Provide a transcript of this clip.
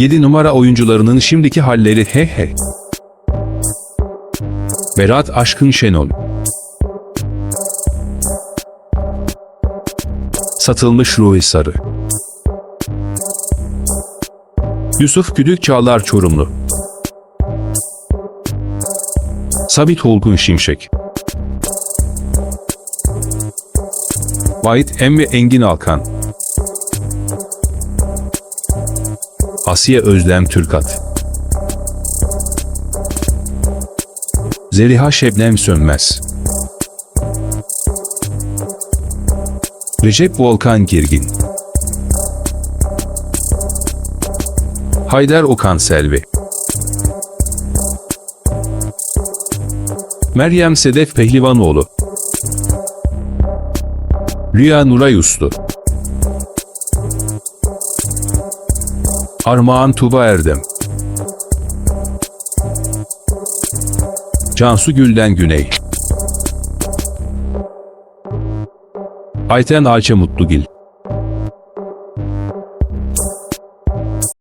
7 numara oyuncularının şimdiki halleri he he. Berat Aşkın Şenol. Satılmış Ruhi Sarı. Yusuf Güdük Çağlar Çorumlu. Sabit Olgun Şimşek. Vahit Em ve Engin Alkan Asiye Özlem Türkat. Zeliha Şebnem Sönmez. Recep Volkan Girgin Haydar Okan Selvi. Meryem Sedef Pehlivanoğlu. Rüya Nuray Uslu Armağan Tuba Erdem. Cansu Gülden Güney. Ayten Ayça Mutlugil